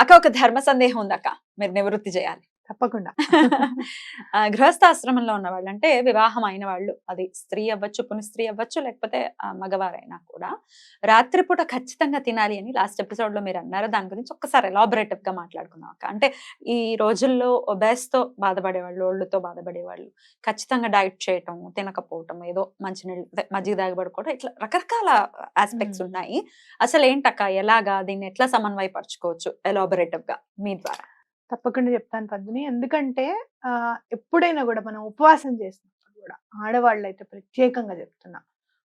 అక్క ఒక ధర్మ సందేహం ఉంది అక్క మీరు నివృత్తి చేయాలి. తప్పకుండా. గృహస్థాశ్రమంలో ఉన్న వాళ్ళు అంటే వివాహం అయిన వాళ్ళు అది స్త్రీ అవ్వచ్చు పుని స్త్రీ అవ్వచ్చు లేకపోతే మగవారైనా కూడా రాత్రిపూట ఖచ్చితంగా తినాలి అని లాస్ట్ ఎపిసోడ్లో మీరు అన్నారు దాని గురించి ఒక్కసారి ఎలాబరేటివ్గా మాట్లాడుకుందాం అక్క. అంటే ఈ రోజుల్లో obese తో బాధపడే వాళ్ళు ఒళ్ళుతో బాధపడే వాళ్ళు ఖచ్చితంగా డైట్ చేయటం తినకపోవటం ఏదో మంచినీళ్ళు మజ్జిగ తాగబడుకోవడం ఇట్లా రకరకాల ఆస్పెక్ట్స్. ఉన్నాయి. అసలు ఏంటక్క ఎలాగా? దీన్ని ఎట్లా సమన్వయపరచుకోవచ్చు? ఎలాబరేటివ్గా మీ ద్వారా. తప్పకుండా చెప్తాను పద్మిని. ఎందుకంటే ఆ ఎప్పుడైనా కూడా మనం ఉపవాసం చేసినప్పుడు కూడా ఆడవాళ్ళు అయితే ప్రత్యేకంగా చెప్తున్నా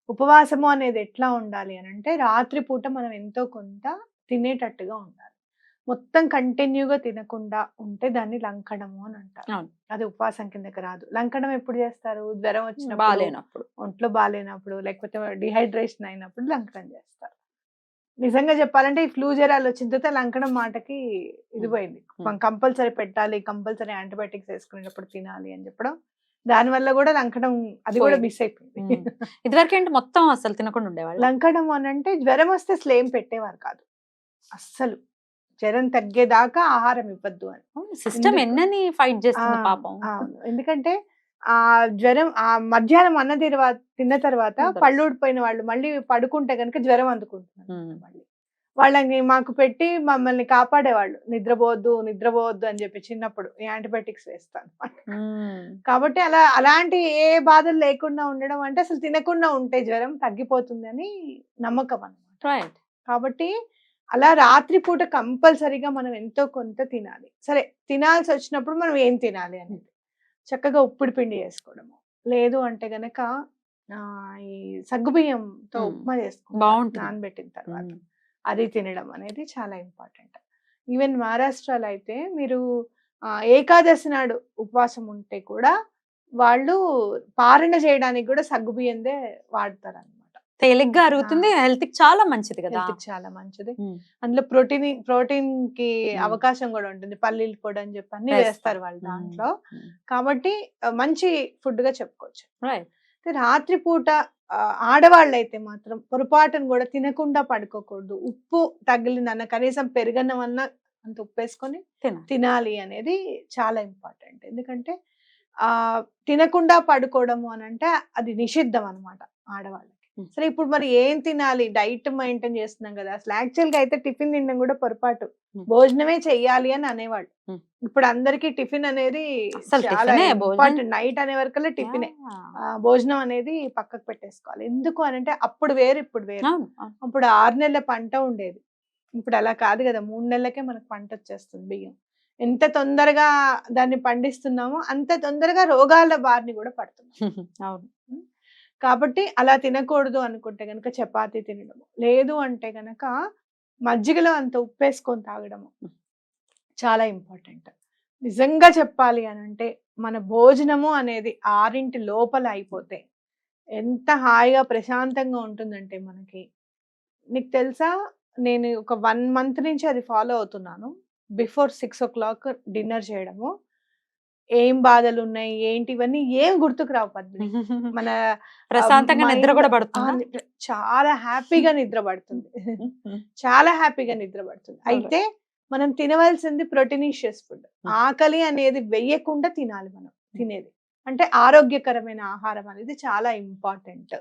ఉపవాసము అనేది ఎట్లా ఉండాలి? అని అంటే రాత్రిపూట మనం ఎంతో కొంత తినేటట్టుగా ఉండాలి. మొత్తం కంటిన్యూగా తినకుండా ఉంటే దాన్ని లంకడము అని అంటారు. అది ఉపవాసం కిందకి రాదు. లంకడం ఎప్పుడు చేస్తారు? జ్వరం వచ్చినప్పుడు బాగాలేనప్పుడు ఒంట్లో బాగాలేనప్పుడు లేకపోతే డిహైడ్రేషన్ అయినప్పుడు లంకనం చేస్తారు. నిజంగా చెప్పాలంటే ఈ ఫ్లూ జ్వరాలు వచ్చిన తర్వాత లంకనం మాటకి ఇది. పోయింది కంపల్సరీ పెట్టాలి కంపల్సరీ యాంటీబయాటిక్స్ వేసుకునేటప్పుడు తినాలి అని చెప్పడం దాని వల్ల కూడా లంకడం అది కూడా. మిస్ అయిపోయింది. ఇదివరకు ఏంటి మొత్తం అసలు తినకుండా ఉండేవాళ్ళు లంకడం అని అంటే జ్వరం వస్తే అసలు ఏం పెట్టేవారు కాదు అస్సలు జ్వరం తగ్గేదాకా ఆహారం ఇవ్వద్దు అని సిస్టమ్? ఎన్నని ఫైట్ చేస్తుంది పాపం. ఎందుకంటే ఆ జ్వరం ఆ మధ్యాహ్నం అన్న తర్వాత తిన్న తర్వాత. పళ్ళు ఊడిపోయిన వాళ్ళు మళ్ళీ పడుకుంటే కనుక జ్వరం అందుకుంటున్నారు. మళ్ళీ. వాళ్ళని మాకు పెట్టి మమ్మల్ని కాపాడేవాళ్ళు. నిద్రపోవద్దు నిద్రపోవద్దు అని చెప్పి చిన్నప్పుడు యాంటీబయాటిక్స్ వేస్తాను. కాబట్టి అలా అలాంటి ఏ బాధలు లేకుండా ఉండడం అంటే అసలు తినకుండా ఉంటే జ్వరం తగ్గిపోతుంది అని నమ్మకం అన్నమాట. రైట్. కాబట్టి అలా రాత్రిపూట కంపల్సరీగా మనం ఎంతో కొంత తినాలి. సరే తినాల్సి వచ్చినప్పుడు మనం ఏం తినాలి అనేది? చక్కగా ఉప్పుడు పిండి చేసుకోవడము లేదు అంటే గనక ఆ, ఈ సగ్గుబియ్యంతో. ఉప్మా చేసుకుంటాం బాగుంటుంది. నానబెట్టిన తర్వాత. అది తినడం అనేది చాలా ఇంపార్టెంట్ ఈవెన్ మహారాష్ట్రలో అయితే మీరు ఏకాదశి నాడు ఉపవాసం ఉంటే కూడా వాళ్ళు పారణ చేయడానికి కూడా సగ్గుబియ్యందే వాడతారు అనమాట తేలిగ్గా అరుగుతుంది హెల్త్కి చాలా మంచిది కదా చాలా మంచిది. అందులో ప్రోటీన్ ప్రోటీన్కి. అవకాశం కూడా ఉంటుంది పల్లీలు పొడి అని చెప్పి అన్ని వేస్తారు. వాళ్ళు. దాంట్లో. కాబట్టి మంచి ఫుడ్గా చెప్పుకోవచ్చు రైట్ అయితే రాత్రిపూట ఆడవాళ్ళు అయితే మాత్రం పొరపాటును కూడా తినకుండా పడుకోకూడదు ఉప్పు తగిలిందన్న కనీసం పెరుగన్నం అన్న అంత ఉప్పు వేసుకొని తిన తినాలి అనేది చాలా ఇంపార్టెంట్ ఎందుకంటే ఆ తినకుండా పడుకోవడము అని అంటే అది నిషిద్ధం అన్నమాట ఆడవాళ్ళకి Hmm. సరే ఇప్పుడు మరి ఏం తినాలి? డైట్ మెయింటైన్ చేస్తున్నాం కదా! అసలు యాక్చువల్గా అయితే టిఫిన్ తినడం కూడా పొరపాటు. భోజనమే చెయ్యాలి అని అనేవాళ్ళు. ఇప్పుడు అందరికి టిఫిన్ అనేది నైట్ అనే వరకల్లా టిఫినే. భోజనం అనేది పక్కకు పెట్టేసుకోవాలి. ఎందుకు అని అంటే అప్పుడు వేరు ఇప్పుడు వేరు. అప్పుడు ఆరు నెలల పంట ఉండేది. ఇప్పుడు అలా కాదు కదా! మూడు నెలలకే మనకు పంట వచ్చేస్తుంది బియ్యం. ఎంత తొందరగా దాన్ని పండిస్తున్నామో అంత తొందరగా రోగాల బారిని కూడా పడుతున్నాం. అవును. కాబట్టి అలా తినకూడదు అనుకుంటే గనక చపాతీ తినడము. లేదు అంటే గనక మజ్జిగలో అంత ఉప్పేసుకొని తాగడము చాలా ఇంపార్టెంట్. నిజంగా చెప్పాలి అని అంటే మన భోజనము అనేది ఆరింటి లోపల అయిపోతే ఎంత హాయిగా ప్రశాంతంగా ఉంటుందంటే మనకి. నీకు తెలుసా? నేను ఒక వన్ మంత్ నుంచి అది ఫాలో అవుతున్నాను. Before six o'clock dinner చేయడము. ఏం బాధలు ఉన్నాయి ఏంటి ఇవన్నీ ఏం గుర్తుకు రావు పద్మిని. మన ప్రశాంతంగా నిద్ర కూడా పడుతుందా? చాలా హ్యాపీగా నిద్ర పడుతుంది. చాలా హ్యాపీగా నిద్ర పడుతుంది. అయితే మనం తినవలసింది ప్రోటీనిషియస్ ఫుడ్. ఆకలి అనేది వెయ్యకుండా తినాలి మనం తినేది. అంటే ఆరోగ్యకరమైన ఆహారం అనేది చాలా ఇంపార్టెంట్.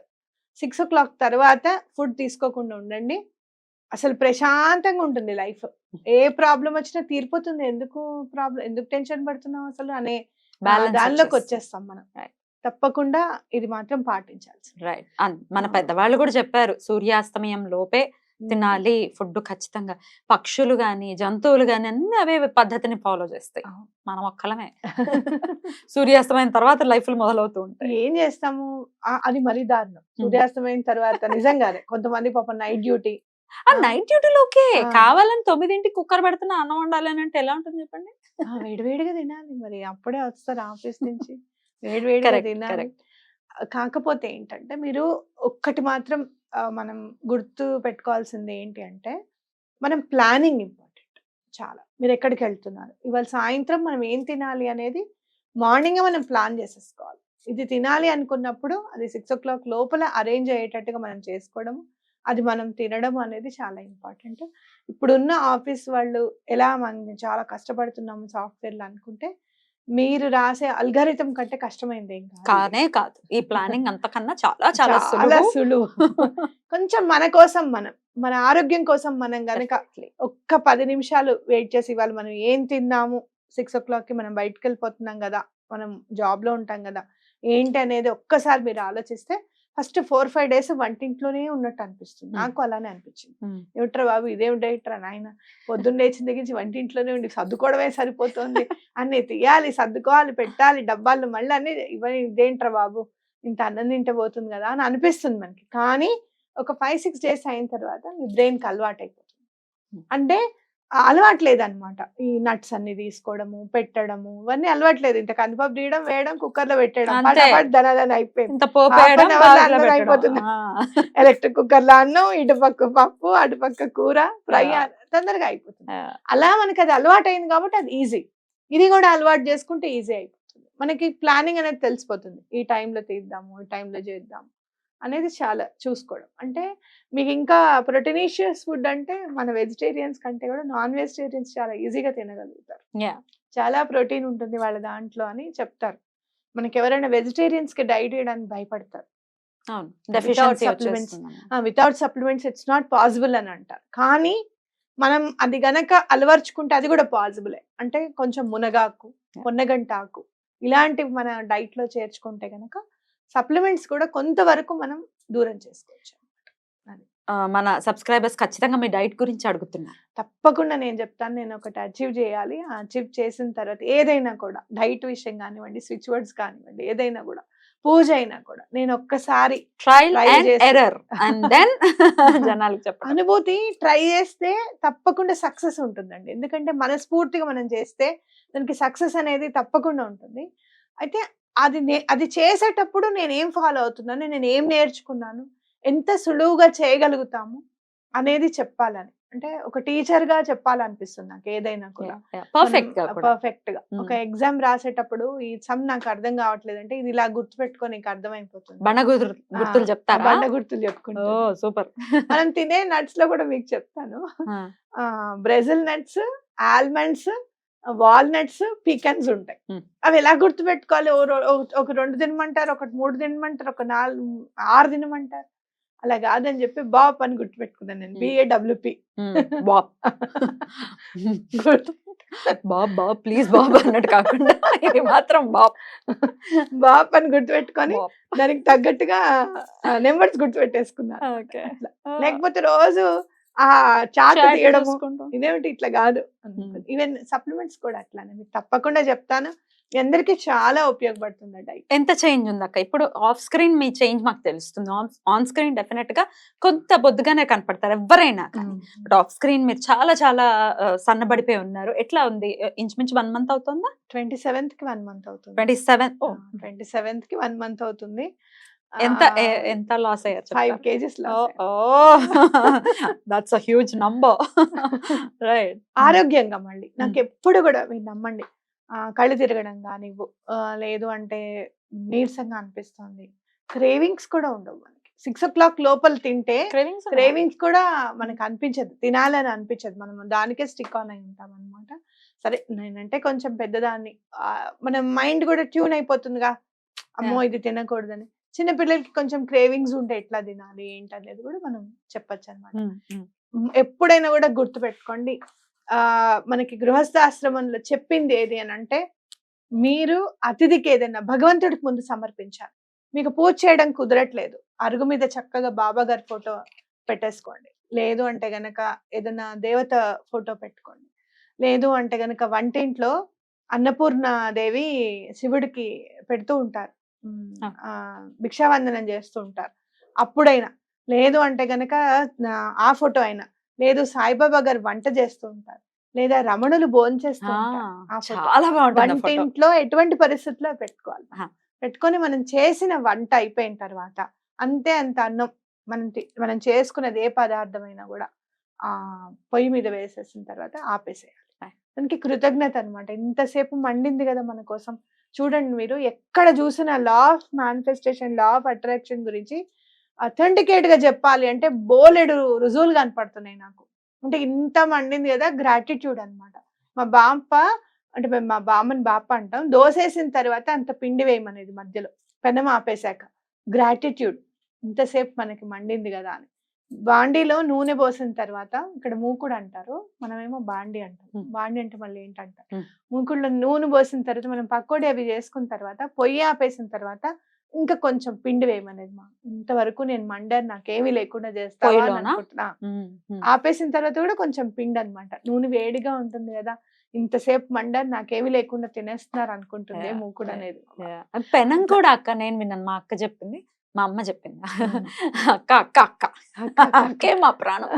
సిక్స్ ఓ క్లాక్ తర్వాత ఫుడ్ తీసుకోకుండా ఉండండి. అసలు ప్రశాంతంగా ఉంటుంది లైఫ్. ఏ ప్రాబ్లం వచ్చినా తీరిపోతుంది. ఎందుకు ప్రాబ్లం ఎందుకు టెన్షన్ పడుతున్నాం అసలు అనే దానిలోకి. వచ్చేస్తాం మనం. తప్పకుండా ఇది మాత్రం పాటించాల్సి రైట్. మన. పెద్దవాళ్ళు కూడా చెప్పారు సూర్యాస్తమయం లోపే తినాలి ఫుడ్ ఖచ్చితంగా. పక్షులు గాని జంతువులు గాని అన్ని అవే పద్ధతిని ఫాలో చేస్తాయి. మనం ఒక్కలమే. సూర్యాస్తమయం తర్వాత లైఫ్లు మొదలవుతూ ఉంటాయి. ఏం చేస్తాము? అది మరీ దారుణం. సూర్యాస్తమైన తర్వాత నిజంగానే కొంతమంది పాప నైట్ డ్యూటీ ఆ. నైట్ డ్యూటీలో ఓకే. కావాలని తొమ్మిదింటికి కుక్కర్ పెడుతున్నా అన్నం వండాలి అని అంటే ఎలా ఉంటుంది చెప్పండి? వేడివేడిగా తినాలి మరి. అప్పుడే వస్తారు ఆఫీస్ నుంచి. వేడివేడిగా తినాలి. కాకపోతే ఏంటంటే మీరు ఒక్కటి మాత్రం మనం గుర్తు పెట్టుకోవాల్సింది ఏంటి అంటే మనం ప్లానింగ్ ఇంపార్టెంట్ చాలా. మీరు ఎక్కడికి వెళ్తున్నారు? ఇవాళ సాయంత్రం మనం ఏం తినాలి అనేది మార్నింగ్ మనం ప్లాన్ చేసేసుకోవాలి. ఇది తినాలి అనుకున్నప్పుడు అది సిక్స్ ఓ క్లాక్ లోపల అరేంజ్ అయ్యేటట్టుగా మనం చేసుకోవడం అది మనం తినడం అనేది చాలా ఇంపార్టెంట్ ఇప్పుడున్న ఆఫీస్ వాళ్ళు ఎలా మనం చాలా కష్టపడుతున్నాము సాఫ్ట్వేర్లు అనుకుంటే మీరు రాసే అల్గారిథం కంటే కష్టమైంది. కానే కాదు ఈ ప్లానింగ్ అంతకన్నా చాలా చాలా సులువు కొంచెం మన కోసం మనం మన ఆరోగ్యం కోసం మనం గనక. ఒక్క పది నిమిషాలు వెయిట్ చేసి ఇవాళ మనం ఏం తిన్నాము సిక్స్ ఓ క్లాక్కి మనం బయటకు వెళ్ళిపోతున్నాం కదా మనం జాబ్లో ఉంటాం కదా ఏంటి అనేది ఒక్కసారి మీరు ఆలోచిస్తే ఫస్ట్ ఫోర్ ఫైవ్ డేస్ వంటింట్లోనే ఉన్నట్టు అనిపిస్తుంది. నాకు అలానే అనిపించింది. ఏమిట్రా బాబు ఇదేం డైట్రా నాయన? పొద్దున్న లేచిన దగ్గర నుంచి వంటింట్లోనే ఉండి సర్దుకోవడమే సరిపోతుంది. అన్ని తీయాలి సర్దుకోవాలి పెట్టాలి డబ్బాలు మళ్ళీ అన్ని ఇవన్నీ ఇదేంట్రా బాబు? ఇంత అన్నం తింటే పోతుంది కదా అని అనిపిస్తుంది మనకి. కానీ ఒక ఫైవ్ సిక్స్ డేస్ అయిన తర్వాత మీ బ్రెయిన్కి అలవాటు అయిపోతుంది. అంటే ఆ అలవాట్లేదు అనమాట ఈ నట్స్ అన్ని తీసుకోవడము పెట్టడము ఇవన్నీ అలవాట్లేదు. ఇంత కందిపప్పు తీయడం వేయడం కుక్కర్లో పెట్టడం దనదన అయిపోయింది. అయిపోతుంది. ఎలక్ట్రిక్ కుక్కర్లో అన్నం ఇటు పక్క పప్పు అటు పక్క కూర ఫ్రై. తొందరగా అయిపోతుంది. అలా మనకి అది అలవాటు అయింది కాబట్టి అది ఈజీ. ఇది కూడా అలవాటు చేసుకుంటే ఈజీ అయిపోతుంది. మనకి ప్లానింగ్ అనేది తెలిసిపోతుంది. ఈ టైంలో తీద్దాము ఈ టైంలో చేద్దాము. అనేది చాలా చూసుకోవడం. అంటే మీకు ఇంకా ప్రొటీనిషియస్ ఫుడ్ అంటే మన వెజిటేరియన్స్ కంటే కూడా నాన్ వెజిటేరియన్స్ చాలా ఈజీగా తినగలుగుతారు. చాలా ప్రోటీన్ ఉంటుంది వాళ్ళ దాంట్లో అని చెప్తారు. మనకి ఎవరైనా వెజిటేరియన్స్కి డైట్ చేయడానికి భయపడతారు. వచ్చేస్తుంది without supplements it's not possible అని అంటారు. కానీ మనం అది గనక అలవర్చుకుంటే అది కూడా పాసిబులే అంటే కొంచెం మునగాకు. పొన్నగంటాకు ఇలాంటివి మన డైట్లో చేర్చుకుంటే గనక సప్లిమెంట్స్ కూడా కొంతవరకు మనం దూరం చేసుకోవచ్చు మన సబ్స్క్రైబర్స్ ఖచ్చితంగా మీ డైట్ గురించి అడుగుతున్నారు. తప్పకుండా నేను చెప్తాను. నేను ఒకటి అచీవ్ చేయాలి. అచీవ్ చేసిన తర్వాత ఏదైనా కూడా డైట్ విషయం కానివ్వండి స్విచ్ వర్డ్స్ కానివ్వండి ఏదైనా కూడా పూజ అయినా కూడా నేను ఒక్కసారి చేసి- ఎర్రర్ అండ్ దెన్ జనాలకు చెప్పండి. అనుభూతి ట్రై చేస్తే తప్పకుండా సక్సెస్ ఉంటుందండి. ఎందుకంటే మనస్ఫూర్తిగా మనం చేస్తే దానికి సక్సెస్ అనేది తప్పకుండా ఉంటుంది. అయితే అది నే- అది చేసేటప్పుడు నేను ఏం ఫాలో అవుతున్నాను నేను ఏం నేర్చుకున్నాను ఎంత సులువుగా చేయగలుగుతాము అనేది చెప్పాలని. అంటే ఒక టీచర్గా చెప్పాలనిపిస్తుంది నాకు ఏదైనా కూడా. పర్ఫెక్ట్గా పర్ఫెక్ట్గా ఒక. ఎగ్జామ్ రాసేటప్పుడు ఈ సమ్ నాకు అర్థం కావట్లేదు అంటే ఇది ఇలా గుర్తుపెట్టుకో నీకు అర్థమైపోతుంది. బండ గుర్తులు చెప్తారా? బండ గుర్తులు చెప్పుకుంటా. సూపర్. మనం తినే నట్స్లో కూడా మీకు చెప్తాను. Brazil nuts almonds walnuts pecans ఉంటాయి. అవి ఎలా గుర్తు పెట్టుకోవాలి ఓ రో- ఓ- ఒక రెండు తినమంటారు ఒకటి మూడు తినమంటారు ఒక నాలుగు ఆరు తినమంటారు? అలా కాదని చెప్పి బాప్ అని గుర్తు పెట్టుకున్నాను నేను. BAWP. Bob Bob Bob please Bob అన్నట్టు కాకుండా మాత్రం బాబ్ బాప్ అని గుర్తు పెట్టుకొని బాబ్ దానికి తగ్గట్టుగా నెంబర్స్ గుర్తు పెట్టేసుకున్నాను ఓకే లేకపోతే రోజు ఆ చాట్ చూసుకుంటాం. ఇదేమిటి ఇట్లా కాదు ఈవెన్ సప్లిమెంట్స్ కూడా అట్లానే. మీకు తప్పకుండా చెప్తాను. అందరికీ చాలా ఉపయోగపడుతుంది డైట్ ఎంత చేంజ్ ఉంది అక్క ఇప్పుడు ఆఫ్ స్క్రీన్ మీ చేంజ్ మాకు తెలుస్తుంది. ఆన్ స్క్రీన్ డెఫినెట్గా కొంత బొద్దుగానే కనపడతారు ఎవరైనా కానీ. బట్ ఆఫ్ స్క్రీన్ మీరు చాలా చాలా సన్నబడిపోయి ఉన్నారు. ఎట్లా ఉంది? ఇంచుమించు వన్ మంత్ అవుతుందా? ట్వంటీ సెవెంత్కి వన్ మంత్ అవుతుంది. ట్వంటీ సెవెన్ ట్వంటీ సెవెంత్కి వన్ మంత్ అవుతుంది. ఎంత ఎంత లాస్ అయ్యారు five KGs that's a huge number right ఆరోగ్యంగా మళ్ళీ. నాకు ఎప్పుడు కూడా మీరు నమ్మండి. కళ్ళు తిరగడం ఆ, లేదు అంటే నీరసంగా అనిపిస్తుంది. క్రేవింగ్స్ కూడా ఉండవు మనకి. సిక్స్ ఓ క్లాక్ లోపల తింటే క్రేవింగ్స్ క్రేవింగ్స్ కూడా మనకు అనిపించదు. తినాలని అనిపించదు. మనం దానికే స్టిక్ ఆన్ అయి ఉంటాం అనమాట సరే నేనంటే కొంచెం పెద్దదాన్ని. మన మైండ్ కూడా ట్యూన్ అయిపోతుందిగా. అమ్మో ఇది తినకూడదని. చిన్న పిల్లలకి కొంచెం క్రేవింగ్స్ ఉంటే ఎట్లా తినాలి ఏంటి అనేది కూడా మనం చెప్పొచ్చు అనమాట ఎప్పుడైనా కూడా గుర్తు పెట్టుకోండి ఆ మనకి గృహస్థాశ్రమంలో చెప్పింది ఏది అని అంటే మీరు అతిథికి ఏదైనా భగవంతుడికి ముందు సమర్పించాలి. మీకు పూజ చేయడం కుదరట్లేదు. అరుగు మీద చక్కగా బాబా గారి ఫోటో పెట్టేసుకోండి. లేదు అంటే గనక ఏదైనా దేవత ఫోటో పెట్టుకోండి. లేదు అంటే గనక వంటింట్లో అన్నపూర్ణ దేవి శివుడికి పెడుతూ ఉంటారు. భిక్షావందనం చేస్తూ ఉంటారు. అప్పుడైనా. లేదు అంటే గనక ఆ ఫోటో అయినా. లేదు సాయిబాబా గారు వంట చేస్తూ ఉంటారు. లేదా రమణులు భోంచేస్తూ. చాలా బాగుంటుంది. వంటింట్లో ఎటువంటి పరిస్థితుల్లో పెట్టుకోవాలి. పెట్టుకొని మనం చేసిన వంట అయిపోయిన తర్వాత అంతే అంత అన్నం మనం మనం చేసుకున్నది ఏ పదార్థమైనా కూడా ఆ పొయ్యి మీద వేసేసిన తర్వాత ఆపేసేయాలి. దానికి కృతజ్ఞత అనమాట ఇంతసేపు మండింది కదా మన కోసం. చూడండి మీరు ఎక్కడ చూసిన law of manifestation law of attraction గురించి అథెంటికేట్గా చెప్పాలి అంటే బోలెడు రుజువులు కనపడుతున్నాయి నాకు. అంటే ఇంత మండింది కదా గ్రాటిట్యూడ్ అన్నమాట. మా బాంప అంటే మేము మా బామ్మని బాప అంటాం. దోసేసిన తర్వాత అంత పిండి వేయమనేది మధ్యలో. పెనం ఆపేశాక. గ్రాటిట్యూడ్ ఇంతసేపు మనకి మండింది కదా అని. బాండీలో నూనె పోసిన తర్వాత ఇక్కడ మూకుడు అంటారు మనమేమో బాండి అంటాం. బాండి అంటే మళ్ళీ ఏంటంటారు. మూకుడులో నూనె పోసిన తర్వాత మనం పకోడీ అవి చేసుకున్న తర్వాత పొయ్యి ఆపేసిన తర్వాత ఇంకా కొంచెం పిండి వేయమనేది మా ఇంతవరకు నేను మండారు నాకేమీ లేకుండా ఉమ్. ఆపేసిన తర్వాత కూడా కొంచెం పిండి అన్నమాట. నూనె వేడిగా ఉంటుంది కదా ఇంతసేపు మండారు నాకేమీ లేకుండా తినేస్తున్నారు అనుకుంటుంది మూకుడు అనేది. పెనం కూడా అక్క నేను విన్నాను మా అక్క చెప్పింది. మా అమ్మ చెప్పింది. అక్క అక్క అక్క. అక్కే మా ప్రాణం.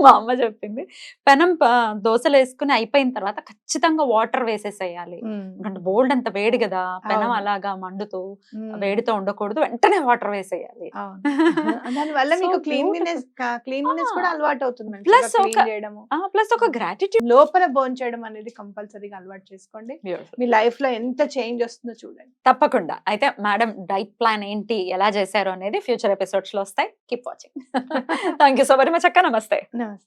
మా అమ్మ చెప్పింది. పెనం దోశలు వేసుకుని అయిపోయిన తర్వాత ఖచ్చితంగా వాటర్ వేసేసేయాలి. ఎందుకంటే బోల్డ్ అంత వేడి కదా పెనం. అలాగా మండుతూ వేడితో ఉండకూడదు వెంటనే వాటర్ వేసేయాలి. మీకు. క్లీన్లీనెస్ క్లీన్లీనెస్ కూడా. అలవాటు అవుతుంది clean ఒక- ప్లస్ ఒక గ్రాటిట్యూడ్ లోపల బోన్ చేయడం అనేది కంపల్సరీగా అలవాటు చేసుకోండి. మీ లైఫ్లో ఎంత చేంజ్ వస్తుందో చూడండి. తప్పకుండా. అయితే మేడం డైట్ ప్లాన్ ఏంటి ఎలా చేశారు అనేది ఫ్యూచర్ ఎపిసోడ్స్లో వస్తాయి. Keep watching. Thank you so very much అక్క. నమస్తే. నమస్తే